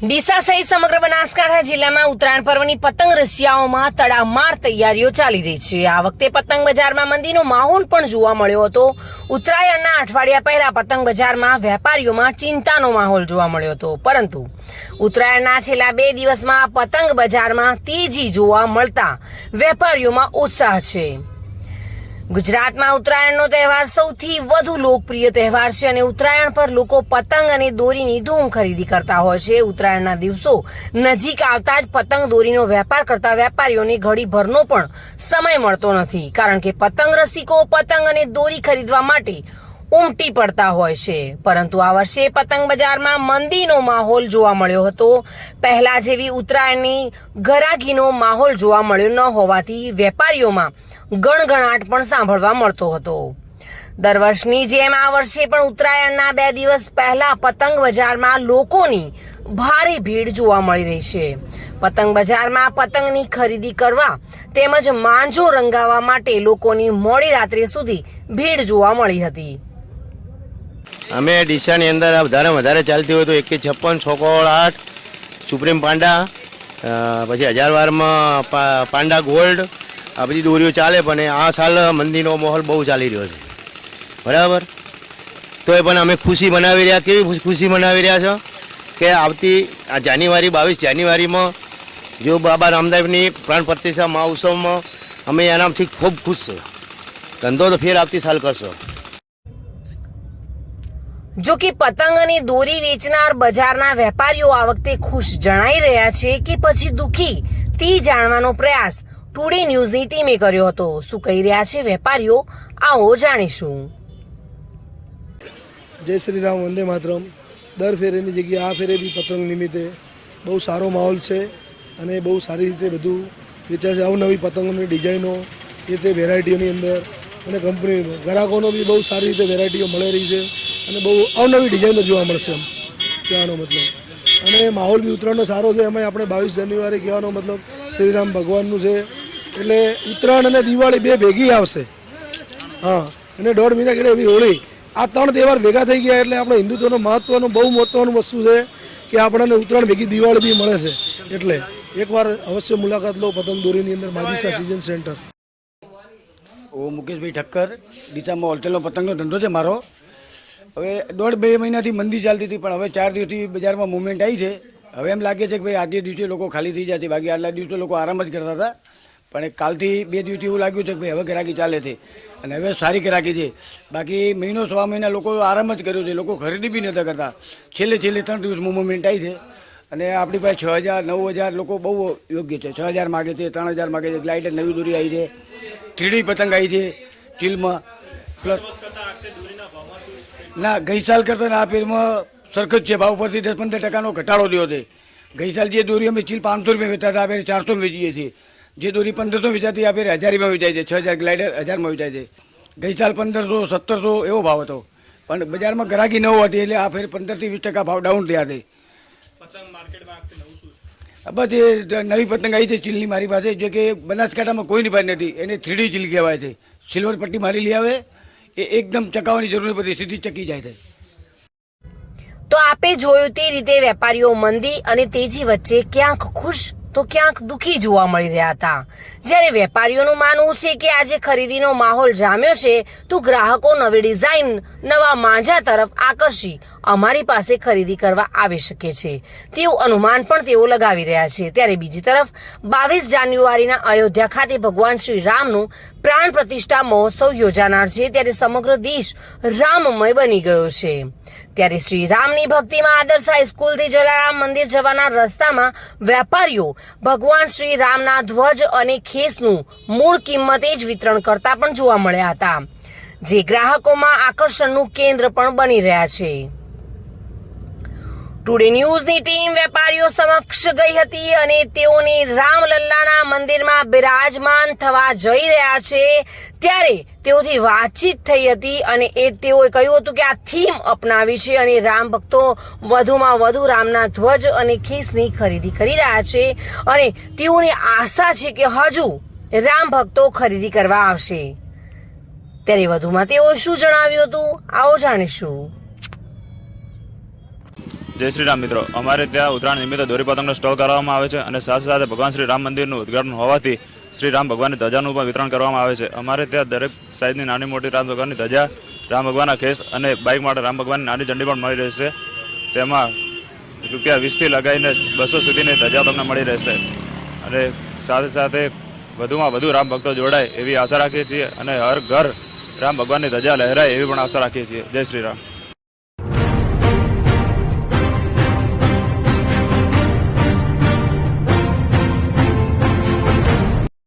ડીસા સહિત સમગ્ર બનાસકાંઠા જિલ્લામાં ઉત્તરાયણ પર્વની પતંગ રશિયાઓમાં તડામાર તૈયારીઓ ચાલી રહી છે. આ વખતે પતંગ બજારમાં મંદીનો માહોલ પણ જોવા મળ્યો હતો. ઉત્તરાયણના અઠવાડિયા પહેલા પતંગ બજારમાં વેપારીઓમાં ચિંતાનો માહોલ જોવા મળ્યો હતો. પરંતુ ઉત્તરાયણના છેલ્લા બે દિવસમાં પતંગ બજારમાં તેજી જોવા મળતા વેપારીઓમાં ઉત્સાહ છે. ગુજરાતમાં ઉત્તરાયણનો તહેવાર સૌથી વધુ લોકપ્રિય તહેવાર છે અને ઉત્તરાયણ પર લોકો પતંગ અને દોરીની ધૂમ ખરીદી કરતા હોય છે. ઉત્તરાયણના દિવસો નજીક આવતા જ પતંગ દોરીનો વેપાર કરતા વેપારીઓને ઘડીભરનો પણ સમય મળતો નથી. કારણ કે પતંગ રસિકો, પતંગ અને દોરી ખરીદવા માટે ઉમટી પડતા હોય છે. પરંતુ આ વર્ષે પતંગ બજારમાં મંદીનો માહોલ જોવા મળ્યો હતો. પહેલા જેવી ઉત્તરાયણની ગરાગીનો માહોલ જોવા મળ્યો ન હોવાથી વેપારીઓમાં ગણગણાટ પણ સાંભળવા મળતો હતો. દર વર્ષની જેમ આ વર્ષે પણ ઉત્તરાયણના બે દિવસ પહેલા પતંગ બજારમાં લોકોની ભારે ભીડ જોવા મળી રહી છે. પતંગ બજારમાં પતંગની ખરીદી કરવા તેમજ માંજો રંગાવવા માટે લોકોની મોડી રાત્રે સુધી ભીડ જોવા મળી હતી. અમે ડીસાની અંદર વધારે વધારે ચાલતી હોય તો એકે છપ્પન, છોકોળ, આઠ, સુપ્રીમ પાંડા પછી હજાર વારમાં પા- પાંડા ગોલ્ડ, આ બધી દોરીઓ ચાલે પણ આ સાલ મંદીનો માહોલ બહુ ચાલી રહ્યો છે. બરાબર? તો એ પણ અમે ખુશી મનાવી રહ્યા. કેવી ખુશી મનાવી રહ્યા છો? કે આવતી, આ જાન્યુઆરી, બાવીસ જાન્યુઆરીમાં જો બાબા રામદેવની પ્રાણ પ્રતિષ્ઠા મહોત્સવમાં અમે એનાથી ખૂબ ખુશ છે. ધંધો તો ફેર આવતી સાલ કરશો. જો કે પતંગ અને દોરી વેચનાર બજારના વેપારીઓ આ વખતે ખુશ જણાઈ રહ્યા છે કે પછી દુખી, તે જાણવાનો પ્રયાસ ટુડે ન્યૂઝની ટીમે કર્યો હતો. શું કહી રહ્યા છે વેપારીઓ? આવો જાણીશું. જય શ્રી રામ, વંદે માતરમ. દર ફેરેની જગ્યાએ આ ફેરે બી પતંગ નિમિત્તે બહુ સારો માહોલ છે અને બહુ સારી રીતે બધું વેચાય છે. અવનવી પતંગોની ડિઝાઇનો, એ તે વેરાયટીઓની અંદર અને કંપનીનો ગ્રાહકોનો બી બહુ સારી રીતે વેરાયટીઓ મળી રહી છે. અને બહુ અવનવી ડિઝાઇનો જોવા મળશે એમ, કહેવાનો મતલબ. અને માહોલ બી ઉત્તરાયણનો સારો છે એમાં આપણે બાવીસ જાન્યુઆરી કહેવાનો મતલબ શ્રીરામ ભગવાનનું છે. એટલે ઉત્તરાયણ અને દિવાળી બે ભેગી આવશે. હા, અને દોઢ મહિના કેડે એવી હોળી. આ ત્રણ તહેવાર ભેગા થઈ ગયા એટલે આપણે હિન્દુત્વનો મહત્વનું, બહુ મહત્વનું વસ્તુ છે કે આપણને ઉત્તરાયણ ભેગી દિવાળી બી મળે છે. એટલે એકવાર અવશ્ય મુલાકાત લો પતંગ દોરીની અંદર માજીસા સિઝન સેન્ટર હું મુકેશભાઈ ઠક્કર ડીસામાં હોલસેલનો પતંગનો ધંધો છે મારો. હવે દોઢ બે મહિનાથી મંદી ચાલતી હતી, પણ હવે ચાર દિવસથી બજારમાં મુવમેન્ટ આવી છે. હવે એમ લાગે છે કે ભાઈ આજે દિવસે લોકો ખાલી થઈ જાય છે બાકી આટલા દિવસો લોકો આરામ જ કરતા હતા. પણ કાલથી બે દિવસથી એવું લાગ્યું છે કે ભાઈ હવે ગ્રાહકી ચાલે છે. અને હવે સારી ગ્રાહકી છે. બાકી મહિનો સવા મહિના લોકો આરામ જ કર્યો છે. લોકો ખરીદી બી નહોતા કરતા. છેલ્લે છેલ્લે ત્રણ દિવસ મુવમેન્ટ આવી છે. અને આપણી પાસે છ હજાર, નવ હજાર લોકો બહુ યોગ્ય છે. છ હજાર માગે છે, ત્રણ હજાર માગે છે. ગ્લાઇડર નવી દોરી આવી છે. થ્રીડી પતંગ આવી છે. ચીલમાં. પ્લસ ના ગઈ સાલ કરતાં આ ફેરમાં સરખત છે. ભાવ પરથી દસ પંદર ટકાનો ઘટાડો થયો છે. ગઈ સાલ જે દોરી અમે ચીલ પાંચસો રૂપિયા વેચતા હતા આ ફેર ચારસો વેચીએ છીએ. જે દોરી પંદરસો વેચાતી આ ફેર હજારીમાં વેચાય છે. છ હજાર ગ્લાઇડર હજારમાં વેચાય છે. ગઈ સાલ પંદરસો સત્તરસો એવો ભાવ હતો. પણ બજારમાં ગ્રાહકી ન હોવાથી એટલે આ ફેર પંદરથી વીસ ટકા ભાવ ડાઉન થયા છે. બસ એ નવી પતંગ આવી છે ચીલની મારી પાસે. જે કે બનાસકાંઠામાં કોઈની પાસે નથી. એને થ્રીડી ચીલ કહેવાય છે. સિલ્વર પટ્ટી મારી લઈ આવે. એ એકદમ ચકાવવાની જરૂર નથી સીધી ચકી જાય છે. તો આપે જોયું તે રીતે વેપારીઓ મંદી અને તેજી વચ્ચે ક્યાંક ખુશ તો ક્યાંક દુખી જોવા મળી રહ્યા હતા. જ્યારે વેપારીઓનું માનવું છે કે આજે ખરીદીનો માહોલ જામ્યો છે, તો ગ્રાહકો નવી ડિઝાઇન, નવા માંજા તરફ આકર્ષી અમારી પાસે ખરીદી કરવા આવી શકે છે. તેવું અનુમાન પણ તેઓ લગાવી રહ્યા છે. ત્યારે બીજી તરફ, બાવીસ જાન્યુઆરીના અયોધ્યા ખાતે ભગવાન શ્રી રામનું પ્રાણ પ્રતિષ્ઠા મહોત્સવ યોજાનાર છે ત્યારે સમગ્ર દેશ રામમય બની ગયો છે. ત્યારે શ્રી રામની ભક્તિમાં આદર્શ હાઈસ્કૂલથી જલારામ મંદિર જવાના રસ્તામાં વેપારીઓ ભગવાન શ્રી રામના ધ્વજ અને ખેસનું મૂળ કિંમતે જ વિતરણ કરતા પણ જોવા મળ્યા હતા. જે ગ્રાહકોમાં આકર્ષણનું કેન્દ્ર પણ બની રહ્યા છે. ટુડે ન્યૂઝની ટીમ વેપારીઓ સમક્ષ ગઈ હતી અને તેઓને રામલલ્લાના મંદિરમાં બિરાજમાન થવા જઈ રહ્યા છે. ત્યારે તેઓથી વાતચીત થઈ હતી અને એ તેઓએ કહ્યું હતું કે આ થીમ અપનાવી છે અને રામ ભક્તો વધુમાં વધુ રામના ધ્વજ અને ખીસની ખરીદી કરી રહ્યા છે અને તેઓને આશા છે કે હજુ રામ ભક્તો ખરીદી કરવા આવશે. ત્યારે વધુમાં તેઓ શું જણાવ્યું હતું? આવો જાણીશું. જય શ્રી રામ મિત્રો. અમારે ત્યાં ઉત્તરાયણ નિમિત્તે દોરી પતંગનો સ્ટોલ કરવામાં આવે છે અને સાથે સાથે ભગવાન શ્રી રામ મંદિરનું ઉદઘાટન હોવાથી શ્રી રામ ભગવાનની ધજાનું પણ વિતરણ કરવામાં આવે છે. અમારે ત્યાં દરેક સાઈઝની નાની મોટી રામ ભગવાનની ધજા, રામ ભગવાનના ખેસ અને બાઇક માટે રામ ભગવાનની નાની ઝંડી પણ મળી રહેશે. તેમાં રૂપિયા વીસથી લગાવીને બસો સુધીની ધજા તમને મળી રહેશે. અને સાથે સાથે વધુમાં વધુ રામ ભક્તો જોડાય એવી આશા રાખીએ છીએ અને હર ઘર રામ ભગવાનની ધજા લહેરાય એવી પણ આશા રાખીએ છીએ. જય શ્રી રામ.